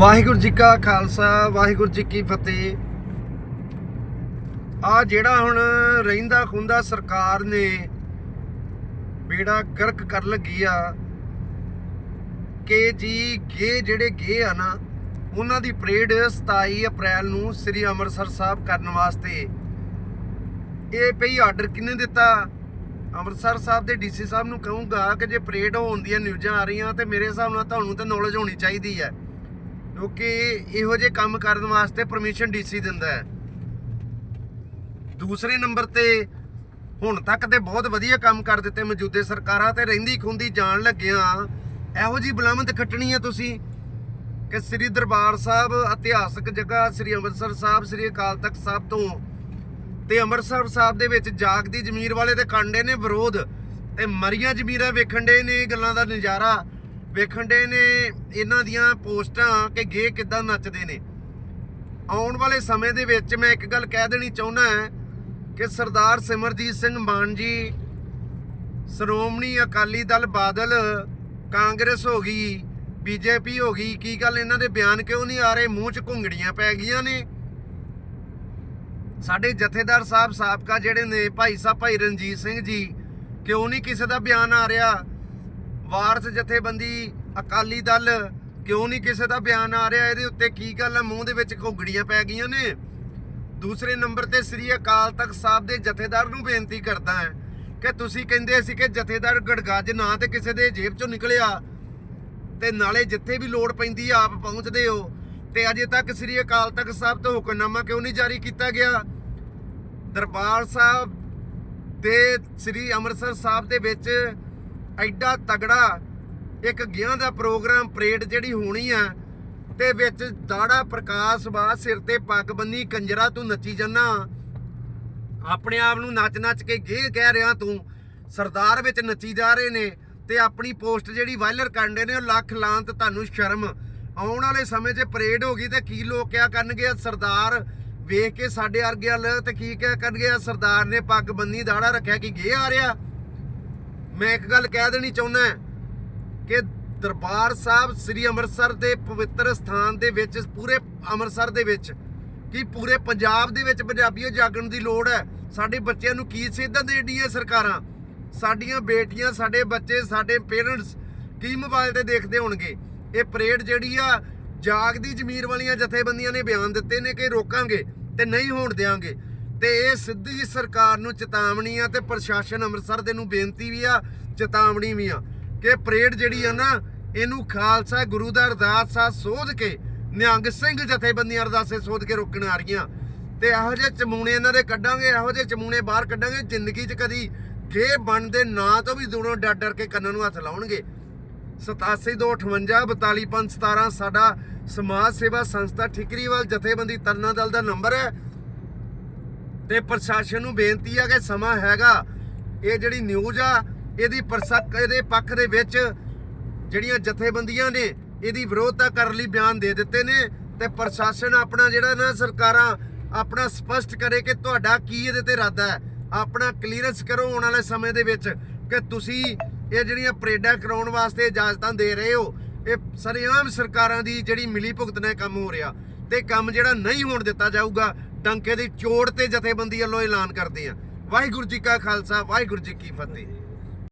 ਵਾਹਿਗੁਰੂ ਜੀ ਕਾ ਖਾਲਸਾ, ਵਾਹਿਗੁਰੂ ਜੀ ਕੀ ਫਤਿਹ। ਆ ਜਿਹੜਾ ਹੁਣ ਰਹਿੰਦਾ ਖੁੰਦਾ ਸਰਕਾਰ ਨੇ ਬੇੜਾ ਗਰਕ ਕਰ ਲੱਗੀ ਆ ਕਿ ਜੀ ਗੇ ਜਿਹੜੇ ਗੇ ਆ ਨਾ, ਉਹਨਾਂ ਦੀ ਪਰੇਡ 27 ਅਪ੍ਰੈਲ ਨੂੰ ਸ੍ਰੀ ਅੰਮ੍ਰਿਤਸਰ ਸਾਹਿਬ ਕਰਨ ਵਾਸਤੇ। ਇਹ ਪਈ ਆਰਡਰ ਕਿਹਨੇ ਦਿੱਤਾ? ਅੰਮ੍ਰਿਤਸਰ ਸਾਹਿਬ ਦੇ ਡੀਸੀ ਸਾਹਿਬ ਨੂੰ ਕਹੂੰਗਾ ਕਿ ਜੇ ਪਰੇਡ ਹੋਣ ਦੀਆਂ ਨਿਊਜ਼ਾਂ ਆ ਰਹੀਆਂ ਤੇ ਮੇਰੇ ਹਿਸਾਬ ਨਾਲ ਤੁਹਾਨੂੰ ਤਾਂ ਨੌਲੇਜ ਹੋਣੀ ਚਾਹੀਦੀ ਹੈ। ਕਿਉਂਕਿ ਇਹੋ ਜਿਹੇ ਕੰਮ ਕਰਨ ਵਾਸਤੇ ਪਰਮਿਸ਼ਨ ਡੀਸੀ ਦਿੰਦਾ ਹੈ। ਦੂਸਰੇ ਨੰਬਰ ਤੇ ਹੁਣ ਤੱਕ ਤੇ ਬਹੁਤ ਵਧੀਆ ਕੰਮ ਕਰ ਦਿੱਤੇ ਮੌਜੂਦੇ ਸਰਕਾਰਾਂ ਤੇ ਰਹਿੰਦੀ ਖੁੰਦੀ ਜਾਣ ਲੱਗਿਆ। ਇਹੋ ਜੀ ਬੁਲਾਮਤ ਖੱਟਣੀ ਹੈ ਤੁਸੀਂ ਕਿ ਸ੍ਰੀ ਦਰਬਾਰ ਸਾਹਿਬ ਇਤਿਹਾਸਕ ਜਗ੍ਹਾ ਸ੍ਰੀ ਅੰਮ੍ਰਿਤਸਰ ਸਾਹਿਬ, ਸ੍ਰੀ ਅਕਾਲ ਤਖਤ ਸਾਹਿਬ ਤੋਂ ਤੇ ਅੰਮ੍ਰਿਤਸਰ ਸਾਹਿਬ ਦੇ ਵਿੱਚ ਜਾਗਦੀ ਜ਼ਮੀਰ ਵਾਲੇ ਤੇ ਕਾਂਡੇ ਨੇ ਵਿਰੋਧ ਤੇ ਮਰੀਆਂ ਜ਼ਮੀਰਾਂ ਵੇਖਣ ਦੇ ਨੇ ਗੱਲਾਂ ਦਾ ਨਜ਼ਾਰਾ। ਵੇਖਣ ਦੇ ਨੇ ਇਹਨਾਂ ਦੀਆਂ ਪੋਸਟਾਂ ਕਿ ਗੇ ਕਿੱਦਾਂ ਨੱਚਦੇ ਨੇ। ਆਉਣ ਵਾਲੇ ਸਮੇਂ ਦੇ ਵਿੱਚ ਮੈਂ ਇੱਕ ਗੱਲ ਕਹਿ ਦੇਣੀ ਚਾਹੁੰਦਾ ਹਾਂ ਕਿ ਸਰਦਾਰ ਸਿਮਰਜੀਤ ਸਿੰਘ ਮਾਨ ਜੀ, ਸ਼੍ਰੋਮਣੀ ਅਕਾਲੀ ਦਲ ਬਾਦਲ, ਕਾਂਗਰਸ ਹੋ ਗਈ, ਬੀਜੇਪੀ ਹੋ ਗਈ, ਕੀ ਗੱਲ ਇਹਨਾਂ ਦੇ ਬਿਆਨ ਕਿਉਂ ਨਹੀਂ ਆ ਰਹੇ? ਮੂੰਹ 'ਚ ਘੁੰਗੜੀਆਂ ਪੈ ਗਈਆਂ ਨੇ। ਸਾਡੇ ਜਥੇਦਾਰ ਸਾਹਿਬ ਸਾਬਕਾ ਜਿਹੜੇ ਨੇ ਭਾਈ ਸਾਹਿਬ ਭਾਈ ਰਣਜੀਤ ਸਿੰਘ ਜੀ, ਕਿਉਂ ਨਹੀਂ ਕਿਸੇ ਦਾ ਬਿਆਨ ਆ ਰਿਹਾ? ਵਾਰਸ ਜਥੇਬੰਦੀ ਅਕਾਲੀ ਦਲ, ਕਿਉਂ ਨਹੀਂ ਕਿਸੇ ਦਾ ਬਿਆਨ ਆ ਰਿਹਾ? ਇਹਦੇ ਉੱਤੇ ਕੀ ਗੱਲ ਹੈ ਮੂੰਹ ਦੇ ਵਿੱਚ ਘੁੰਗੜੀਆਂ ਪੈ ਗਈਆਂ ਨੇ। ਦੂਸਰੇ ਨੰਬਰ ਤੇ ਸ੍ਰੀ ਅਕਾਲ ਤਖਤ ਸਾਹਿਬ ਦੇ ਜਥੇਦਾਰ ਨੂੰ ਬੇਨਤੀ ਕਰਦਾ ਹੈ ਕਿ ਤੁਸੀਂ ਕਹਿੰਦੇ ਸੀ ਕਿ ਜਥੇਦਾਰ ਗੜਗੱਜ ਨਾ ਤੇ ਕਿਸੇ ਦੇ ਜੇਬ ਚੋਂ ਨਿਕਲਿਆ ਤੇ ਨਾਲੇ ਜਿੱਥੇ ਵੀ ਲੋੜ ਪੈਂਦੀ ਆਪ ਪਹੁੰਚਦੇ ਹੋ। ਤੇ ਅਜੇ ਤੱਕ ਸ੍ਰੀ ਅਕਾਲ ਤਖਤ ਸਾਹਿਬ ਤੋਂ ਹੁਕਮਨਾਮਾ ਕਿਉਂ ਨਹੀਂ ਜਾਰੀ ਕੀਤਾ ਗਿਆ? ਦਰਬਾਰ ਸਾਹਿਬ ਤੇ ਸ੍ਰੀ ਅੰਮ੍ਰਿਤਸਰ ਸਾਹਿਬ ਦੇ ਵਿੱਚ ਐਡਾ ਤਗੜਾ ਇੱਕ ਗਿਆਂ ਦਾ ਪ੍ਰੋਗਰਾਮ ਪਰੇਡ ਜਿਹੜੀ ਹੋਣੀ ਆ, ਤੇ ਵਿੱਚ ਦਾੜਾ ਪ੍ਰਕਾਸ਼ ਬਾ ਸਿਰ ਤੇ ਪੱਗ ਬੰਨੀ ਕੰਜਰਾ ਤੂੰ ਨੱਚੀ ਜੰਨਾ ਆਪਣੇ ਆਪ ਨੂੰ ਨੱਚ ਨੱਚ ਕੇ ਗੇ ਕਹਿ ਰਿਹਾ ਤੂੰ। ਸਰਦਾਰ ਵਿੱਚ ਨੱਚੀ ਜਾ ਰਹੇ ਨੇ ਤੇ ਆਪਣੀ ਪੋਸਟ ਜਿਹੜੀ ਵਾਇਰਲ ਕਰਦੇ ਨੇ, ਉਹ ਲੱਖ ਲਾਂਤ ਤੁਹਾਨੂੰ ਸ਼ਰਮ। ਆਉਣ ਵਾਲੇ ਸਮੇਂ 'ਚ ਪਰੇਡ ਹੋ ਗਈ ਤੇ ਕੀ ਲੋਕ ਕਿਆ ਕਰਨਗੇ? ਸਰਦਾਰ ਵੇਖ ਕੇ ਸਾਡੇ ਅਰਗੇ ਵੱਲ ਤੇ ਕੀ ਕਿਆ ਕਰਨਗੇ? ਸਰਦਾਰ ਨੇ ਪੱਗ ਬੰਨੀ ਦਾੜਾ ਰੱਖਿਆ ਕਿ ਗੇ ਆ ਰਿਹਾ? ਮੈਂ ਇੱਕ ਗੱਲ ਕਹਿ ਦੇਣੀ ਚਾਹੁੰਦਾ ਕਿ ਦਰਬਾਰ ਸਾਹਿਬ ਸ੍ਰੀ ਅੰਮ੍ਰਿਤਸਰ ਦੇ ਪਵਿੱਤਰ ਸਥਾਨ ਦੇ ਵਿੱਚ, ਪੂਰੇ ਅੰਮ੍ਰਿਤਸਰ ਦੇ ਵਿੱਚ, ਕਿ ਪੂਰੇ ਪੰਜਾਬ ਦੇ ਵਿੱਚ ਪੰਜਾਬੀਓ ਜਾਗਣ ਦੀ ਲੋੜ ਹੈ? ਸਾਡੇ ਬੱਚਿਆਂ ਨੂੰ ਕੀ ਸੇਧਾਂ ਦੇਣੀਆਂ ਸਰਕਾਰਾਂ? ਸਾਡੀਆਂ ਬੇਟੀਆਂ, ਸਾਡੇ ਬੱਚੇ, ਸਾਡੇ ਪੇਰੈਂਟਸ ਕੀ ਮੋਬਾਈਲ ਤੇ ਦੇਖਦੇ ਹੋਣਗੇ? ਇਹ ਪਰੇਡ ਜਿਹੜੀ ਆ, ਜਾਗਦੀ ਜ਼ਮੀਰ ਵਾਲੀਆਂ ਜਥੇਬੰਦੀਆਂ ਨੇ ਬਿਆਨ ਦਿੱਤੇ ਨੇ ਕਿ ਰੋਕਾਂਗੇ ਤੇ ਨਹੀਂ ਹੋਣ ਦੇਵਾਂਗੇ ਤੇ ਇਹ ਸਿੱਧੀ ਸਰਕਾਰ ਨੂੰ ਚੇਤਾਵਨੀ ਆ ਤੇ ਪ੍ਰਸ਼ਾਸਨ ਅੰਮ੍ਰਿਤਸਰ ਦੇ ਨੂੰ ਬੇਨਤੀ ਵੀ ਆ, ਚੇਤਾਵਨੀ ਵੀ ਆ ਕਿ ਪਰੇਡ ਜਿਹੜੀ ਆ ਨਾ, ਇਹਨੂੰ ਖਾਲਸਾ ਗੁਰੂ ਦਾ ਅਰਦਾਸ ਆ ਸੋਧ ਕੇ, ਨਿਹੰਗ ਸਿੰਘ ਜਥੇਬੰਦੀਆਂ ਅਰਦਾਸੇ ਸੋਧ ਕੇ ਰੋਕਣ ਆ ਰਹੀਆਂ। ਤੇ ਇਹੋ ਜਿਹੇ ਚਮੂਣੇ ਇਹਨਾਂ ਦੇ ਕੱਢਾਂਗੇ, ਇਹੋ ਜਿਹੇ ਚਮੂਣੇ ਬਾਹਰ ਕੱਢਾਂਗੇ, ਜ਼ਿੰਦਗੀ 'ਚ ਕਦੀ ਖੇ ਬਣ ਦੇ ਨਾਂ ਤੋਂ ਵੀ ਦੂਰੋਂ ਡਰ ਡਰ ਕੇ ਕੰਨਾਂ ਨੂੰ ਹੱਥ ਲਾਉਣਗੇ। 8728 42517 ਸਾਡਾ ਸਮਾਜ ਸੇਵਾ ਸੰਸਥਾ ਠਿਕਰੀਵਾਲ ਜਥੇਬੰਦੀ ਤਰਨਾ ਦਲ ਦਾ ਨੰਬਰ ਹੈ। ਤੇ ਪ੍ਰਸ਼ਾਸਨ ਨੂੰ ਬੇਨਤੀ ਆ ਕਿ ਸਮਾਂ ਹੈਗਾ, ਇਹ ਜਿਹੜੀ ਨਿਊਜ਼ ਆ, ਇਹਦੀ ਪ੍ਰਸਕ ਇਹਦੇ ਪੱਖ ਦੇ ਵਿੱਚ ਜਿਹੜੀਆਂ ਜਥੇਬੰਦੀਆਂ ਨੇ, ਇਹਦੀ ਵਿਰੋਧਤਾ ਕਰਨ ਲਈ ਬਿਆਨ ਦੇ ਦਿੱਤੇ ਨੇ ਤੇ ਪ੍ਰਸ਼ਾਸਨ ਆਪਣਾ ਜਿਹੜਾ ਨਾ ਸਰਕਾਰਾਂ, ਆਪਣਾ ਸਪਸ਼ਟ ਕਰੇ ਕਿ ਤੁਹਾਡਾ ਕੀ ਇਹਦੇ ਤੇ ਇਰਾਦਾ ਹੈ। ਆਪਣਾ ਕਲੀਅਰੈਂਸ ਕਰੋ ਆਉਣ ਵਾਲੇ ਸਮੇਂ ਦੇ ਵਿੱਚ ਕਿ ਤੁਸੀਂ ਇਹ ਜਿਹੜੀਆਂ ਪਰੇਡਾਂ ਕਰਾਉਣ ਵਾਸਤੇ ਇਜਾਜ਼ਤਾਂ ਦੇ ਰਹੇ ਹੋ, ਇਹ ਸਰੇਆਮ ਸਰਕਾਰਾਂ ਦੀ ਜਿਹੜੀ ਮਿਲੀ ਭੁਗਤ ਨਾਲ ਕੰਮ ਹੋ ਰਿਹਾ ਤੇ ਕੰਮ ਜਿਹੜਾ ਨਹੀਂ ਹੋਣ ਦਿੱਤਾ ਜਾਊਗਾ ਟੰਕੇ ਦੀ ਚੋੜ ਤੇ ਜਥੇਬੰਦੀ ਵੱਲੋਂ ਐਲਾਨ ਕਰਦੇ ਆ। ਵਾਹਿਗੁਰੂ ਜੀ ਕਾ ਖਾਲਸਾ, ਵਾਹਿਗੁਰੂ ਜੀ ਕੀ ਫਤਿਹ।